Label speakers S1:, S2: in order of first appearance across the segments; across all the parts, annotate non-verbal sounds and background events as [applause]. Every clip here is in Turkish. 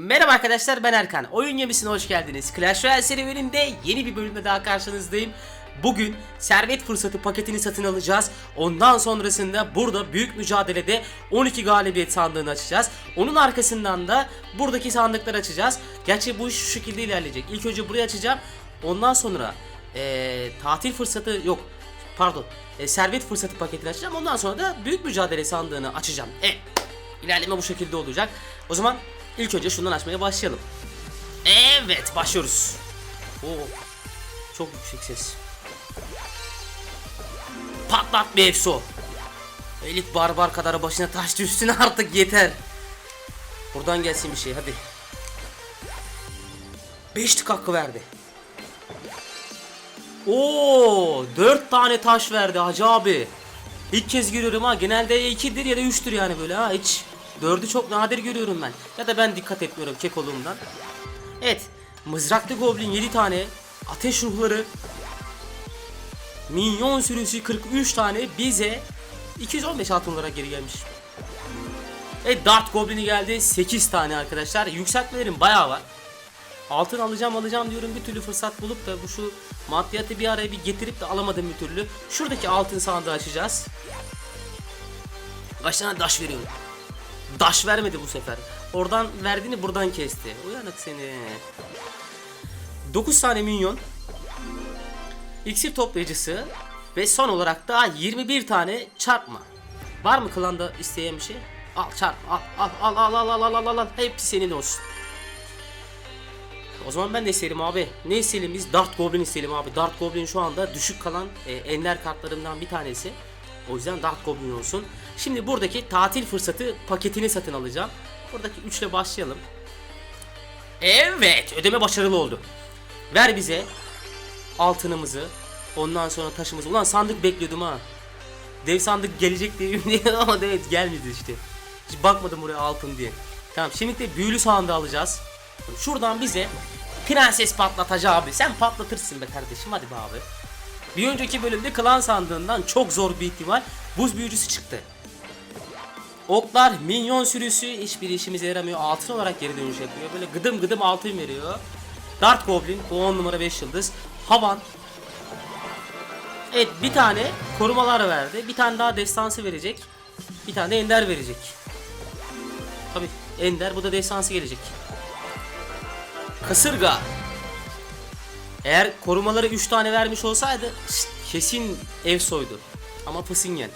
S1: Merhaba arkadaşlar ben Erkan. Oyun gemisine hoş geldiniz. Clash Royale serüveninde yeni bir bölümde daha karşınızdayım. Bugün servet fırsatı paketini satın alacağız. Ondan sonrasında burada büyük mücadelede 12 galibiyet sandığını açacağız. Onun arkasından da buradaki sandıkları açacağız. Gerçi bu iş şu şekilde ilerleyecek. İlk önce burayı açacağım. Ondan sonra eee, tatil fırsatı yok. Pardon. e, servet fırsatı paketini açacağım. Ondan sonra da büyük mücadele sandığını açacağım. Evet. İlerleme bu şekilde olacak. O zaman ilk önce şundan açmaya başlayalım. Evet başlıyoruz. Oo, çok yüksek ses. Patlat bir efso. Elit barbar kadar başına taş düşsün artık yeter. Buradan gelsin bir şey hadi. 5 tık hakkı verdi. Oo, 4 tane taş verdi hacı abi. İlk kez görüyorum ha. Genelde ya 2'dir ya da 3'tür yani böyle ha. Hiç 4'ü çok nadir görüyorum ben. Ya da ben dikkat etmiyorum kekoluğumdan. Evet. Mızraklı goblin 7 tane. Ateş ruhları. Minyon sürüsü 43 tane. Bize 215 altın olarak geri gelmiş. Evet Dart Goblin'i geldi 8 tane arkadaşlar. Yükseltmelerim bayağı var. Altın alacağım alacağım diyorum bir türlü fırsat bulup da bu şu maddiyatı bir araya bir getirip de alamadım bir türlü. Şuradaki altın sandığı açacağız. Kaç tane daş veriyorum. Daş vermedi bu sefer. Oradan verdiğini buradan kesti. Uyanık seni. 9 tane minyon. İksir toplayıcısı. Ve son olarak da 21 tane çarpma. Var mı klanda isteyen bir şey? Al çarp al al al al al al al al al hepsi senin olsun. O zaman ben de isterim abi. Ne isteyelim biz? Dart Goblin isteyelim abi. Dart Goblin şu anda düşük kalan e, ender kartlarımdan bir tanesi. O yüzden Dart Goblin olsun. Şimdi buradaki tatil fırsatı paketini satın alacağım. Buradaki 3 ile başlayalım. Evet, ödeme başarılı oldu. Ver bize altınımızı. Ondan sonra taşımızı. Ulan sandık bekliyordum ha. Dev sandık gelecek diye [laughs] ümit ama evet gelmedi işte. Hiç bakmadım buraya altın diye. Tamam şimdi de büyülü sandığı alacağız. Şuradan bize prenses patlatacı abi. Sen patlatırsın be kardeşim hadi be abi. Bir önceki bölümde klan sandığından çok zor bir ihtimal buz büyücüsü çıktı. Oklar, minyon sürüsü hiçbir işimize yaramıyor. Altın olarak geri dönüş yapıyor. Böyle gıdım gıdım altın veriyor. Dart Goblin bu 10 numara 5 yıldız. Havan. Evet bir tane korumalar verdi. Bir tane daha destansı verecek. Bir tane de ender verecek. Tabi ender bu da destansı gelecek. Kasırga. Eğer korumaları 3 tane vermiş olsaydı şşt, kesin ev soydu. Ama Fısingen.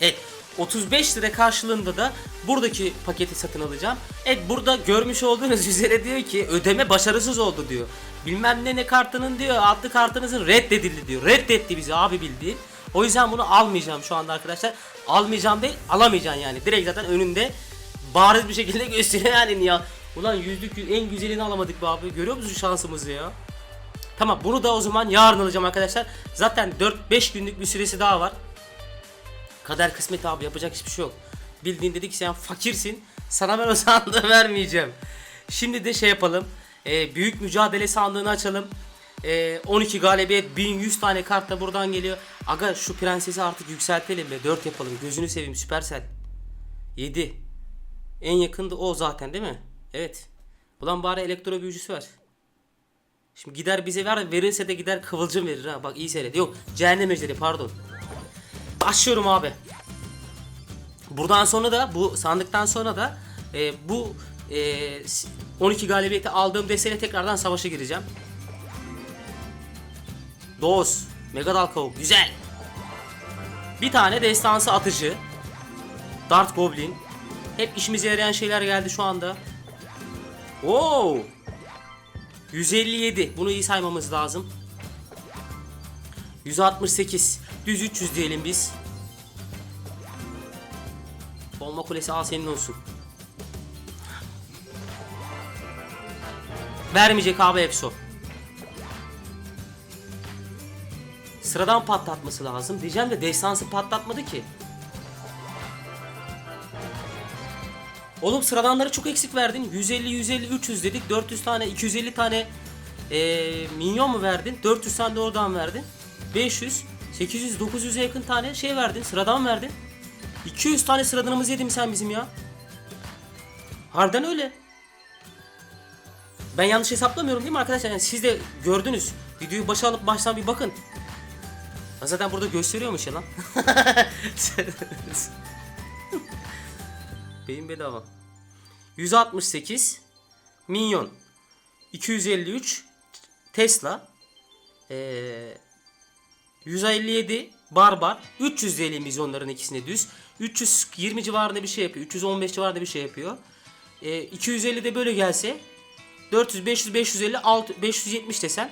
S1: Evet 35 lira karşılığında da buradaki paketi satın alacağım. Evet burada görmüş olduğunuz [laughs] üzere diyor ki ödeme başarısız oldu diyor. Bilmem ne ne kartının diyor adlı kartınızın reddedildi diyor. Reddetti bizi abi bildiğin. O yüzden bunu almayacağım şu anda arkadaşlar. Almayacağım değil alamayacaksın yani. Direkt zaten önünde bariz bir şekilde [laughs] gösteriyor yani ya. Ulan yüzlük yüz- en güzelini alamadık be abi. Görüyor musun şansımızı ya? Tamam bunu da o zaman yarın alacağım arkadaşlar. Zaten 4-5 günlük bir süresi daha var. Kader kısmet abi yapacak hiçbir şey yok. Bildiğin dedik sen fakirsin. Sana ben o sandığı [laughs] vermeyeceğim. Şimdi de şey yapalım. Ee, büyük mücadele sandığını açalım. Ee, 12 galibiyet 1100 tane kart da buradan geliyor. Aga şu prensesi artık yükseltelim be. 4 yapalım. Gözünü seveyim Süpersel. 7. En yakın da o zaten değil mi? Evet. Ulan bari elektro büyücüsü var. Şimdi gider bize ver verirse de gider kıvılcım verir ha. Bak iyi seyret. Yok cehennem ejderi pardon. Başlıyorum abi. Buradan sonra da bu sandıktan sonra da e, bu e, 12 galibiyeti aldığım desteğiyle tekrardan savaşa gireceğim. Doz. Mega Dal. Güzel. Bir tane destansı atıcı. Dart Goblin. Hep işimize yarayan şeyler geldi şu anda. Oo. 157. Bunu iyi saymamız lazım. 168. Düz 300 diyelim biz. Bomba kulesi al senin olsun. Vermeyecek abi Efso. Sıradan patlatması lazım. Diyeceğim de destansı patlatmadı ki. Oğlum sıradanları çok eksik verdin. 150, 150, 300 dedik. 400 tane, 250 tane eee, minyon mu verdin? 400 tane de oradan verdin. 500, 800, 900'e yakın tane şey verdin. Sıradan verdin. 200 tane sıradanımız yedin sen bizim ya. Harbiden öyle. Ben yanlış hesaplamıyorum değil mi arkadaşlar? Yani siz de gördünüz. Videoyu başa alıp baştan bir bakın. Ha Zaten burada gösteriyormuş ya lan. [laughs] Beyin bedava. 168 Minyon 253 Tesla ee, 157 Barbar. 350 milyonların ikisine düz. 320 civarında bir şey yapıyor. 315 civarında bir şey yapıyor. Ee, 250 de böyle gelse 400 500 550 6 570 desen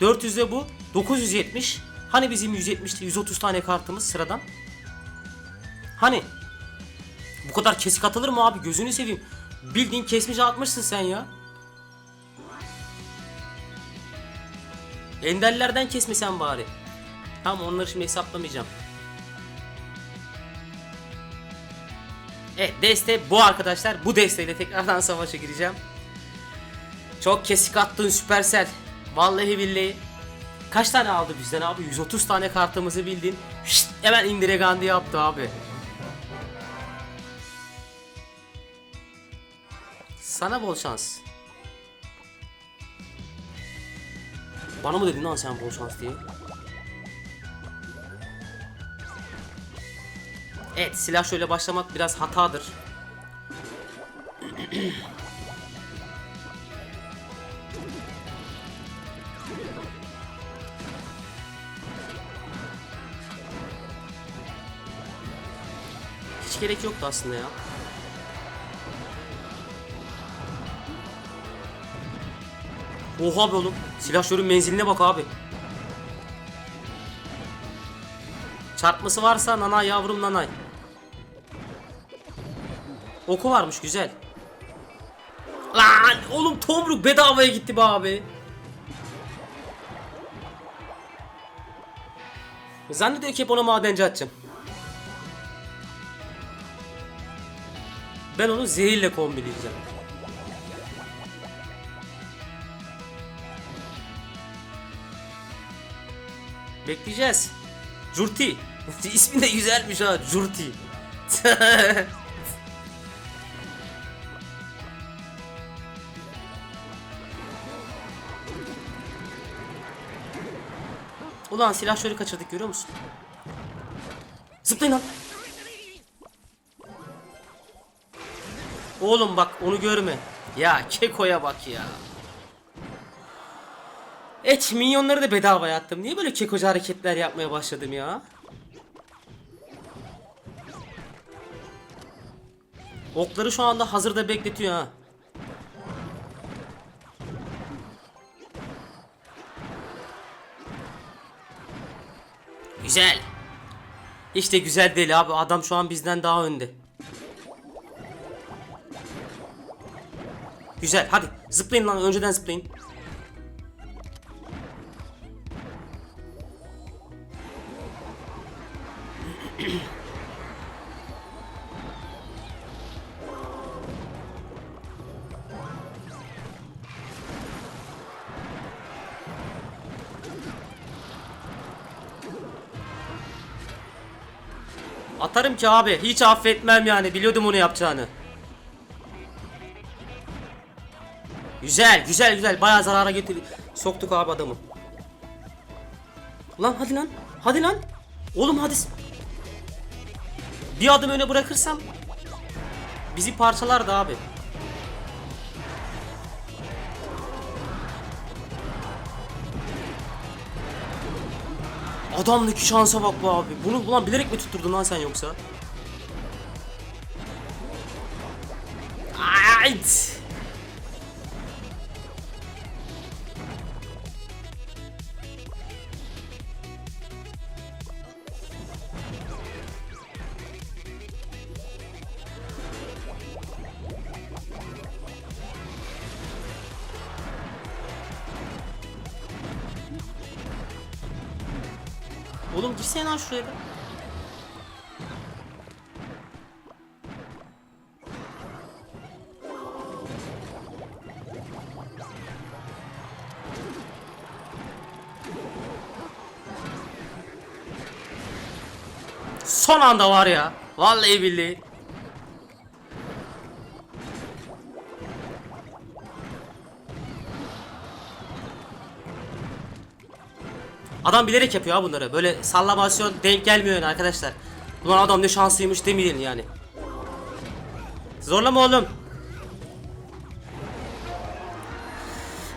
S1: 400 de bu 970 hani bizim 170 130 tane kartımız sıradan? Hani? Bu kadar kesik atılır mı abi? Gözünü seveyim. Bildiğin kesmiş atmışsın sen ya. Enderlerden kesmesen bari. Tamam onları şimdi hesaplamayacağım. Evet deste bu arkadaşlar. Bu desteyle tekrardan savaşa gireceğim. Çok kesik attın Supercell. Vallahi billahi. Kaç tane aldı bizden abi? 130 tane kartımızı bildin. Şşt, hemen indire Gandhi yaptı abi. Sana bol şans. Bana mı dedin lan sen bol şans diye? Evet silah şöyle başlamak biraz hatadır. Hiç gerek yoktu aslında ya. Oha be oğlum. Silahşörün menziline bak abi. Çarpması varsa nanay yavrum nanay. Oku varmış güzel. Lan oğlum tomruk bedavaya gitti be abi. Zannediyor ki hep ona madenci atacağım. Ben onu zehirle kombinleyeceğim. Bekleyeceğiz. Curti. [laughs] İsmi de güzelmiş ha. Curti. [laughs] Ulan silahşörü kaçırdık görüyor musun? Zıplayın lan. Oğlum bak onu görme. Ya kekoya bak ya. Et minyonları da bedava attım. Niye böyle kekoca hareketler yapmaya başladım ya? Okları şu anda hazırda bekletiyor ha. Güzel. İşte güzel değil abi. Adam şu an bizden daha önde. Güzel. Hadi zıplayın lan. Önceden zıplayın. Atarım ki abi. Hiç affetmem yani. Biliyordum onu yapacağını. Güzel, güzel, güzel. Bayağı zarara getir soktuk abi adamı. Lan hadi lan. Hadi lan. Oğlum hadi. Bir adım öne bırakırsam bizi parçalardı abi. Adamdaki şansa bak be abi. Bunu ulan bilerek mi tutturdun lan sen yoksa? Ayt. Oğlum girsene lan şuraya be. Son anda var ya. Vallahi billahi. Adam bilerek yapıyor ha bunları. Böyle sallamasyon denk gelmiyor yani arkadaşlar. Ulan adam ne şanslıymış demeyin yani. Zorlama oğlum.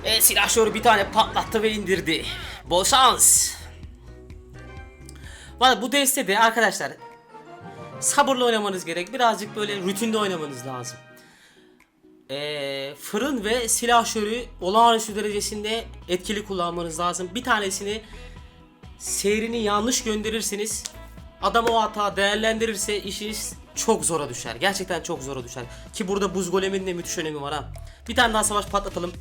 S1: E silahşörü bir tane patlattı ve indirdi. Bol şans. Valla bu destede arkadaşlar sabırlı oynamanız gerek. Birazcık böyle rutinde oynamanız lazım. Ee, fırın ve silahşörü olağanüstü derecesinde etkili kullanmanız lazım. Bir tanesini seyrini yanlış gönderirseniz adam o hata değerlendirirse işiniz çok zora düşer. Gerçekten çok zora düşer. Ki burada buz golemin de müthiş önemi var ha. Bir tane daha savaş patlatalım.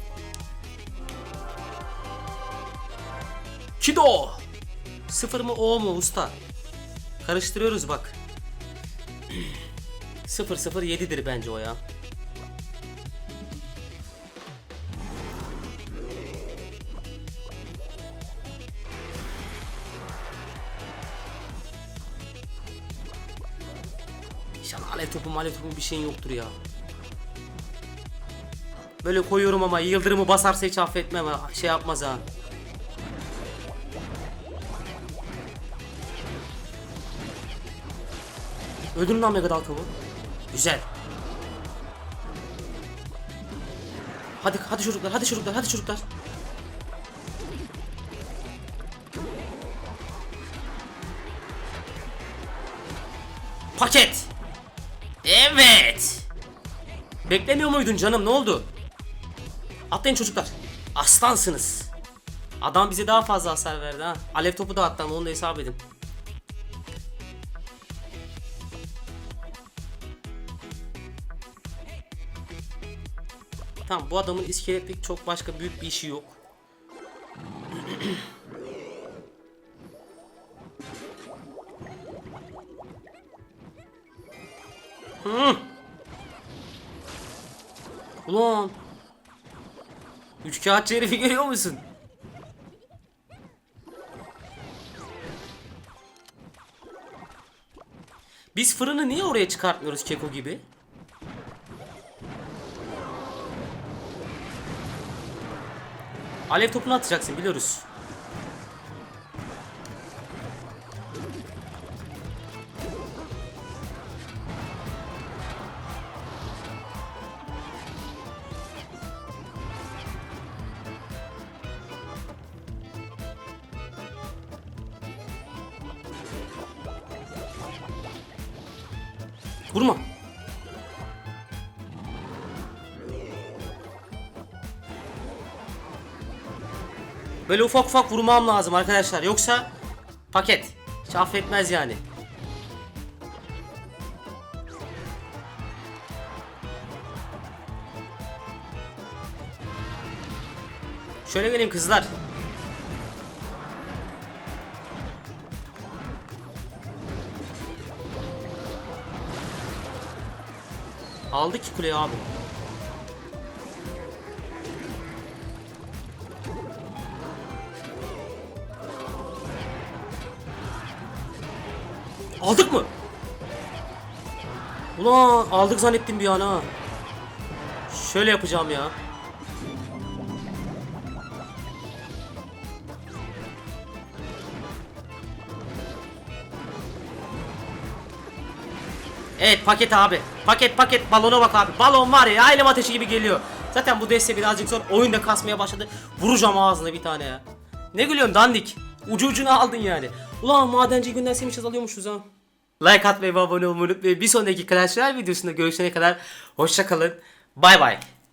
S1: Kido! Sıfır mı O mu usta? Karıştırıyoruz bak. [clears throat] 007'dir bence o ya. İnşallah alev topu malev topu bir şeyin yoktur ya. Böyle koyuyorum ama yıldırımı basarsa hiç affetmem ha. Şey yapmaz ha. Öldürün lan Mega Dalkav'ı. Güzel. Hadi hadi çocuklar hadi çocuklar hadi çocuklar. Paket. Evet. Beklemiyor muydun canım ne oldu? Atlayın çocuklar. Aslansınız. Adam bize daha fazla hasar verdi ha. Alev topu da attı ama onu da hesap edin. Tamam bu adamın iskeletlik çok başka büyük bir işi yok. Hı. Ulan. Üç kağıtçı herifi görüyor musun? Biz fırını niye oraya çıkartmıyoruz keko gibi? Alev topunu atacaksın biliyoruz. Vurma. Böyle ufak ufak vurmam lazım arkadaşlar. Yoksa paket. Hiç affetmez yani. Şöyle geleyim kızlar. Aldı ki kuleyi abi. Aldık mı? Ulan aldık zannettim bir an ha. Şöyle yapacağım ya. Evet paket abi. Paket paket balona bak abi. Balon var ya ailem ateşi gibi geliyor. Zaten bu deste birazcık sonra oyunda kasmaya başladı. Vuracağım ağzına bir tane ya. Ne gülüyorsun dandik? Ucu ucuna aldın yani. Ulan madenci günden sevinç alıyormuşuz ha. Like atmayı ve abone olmayı unutmayın. Bir sonraki Clash Royale videosunda görüşene kadar hoşça kalın. Bay bay.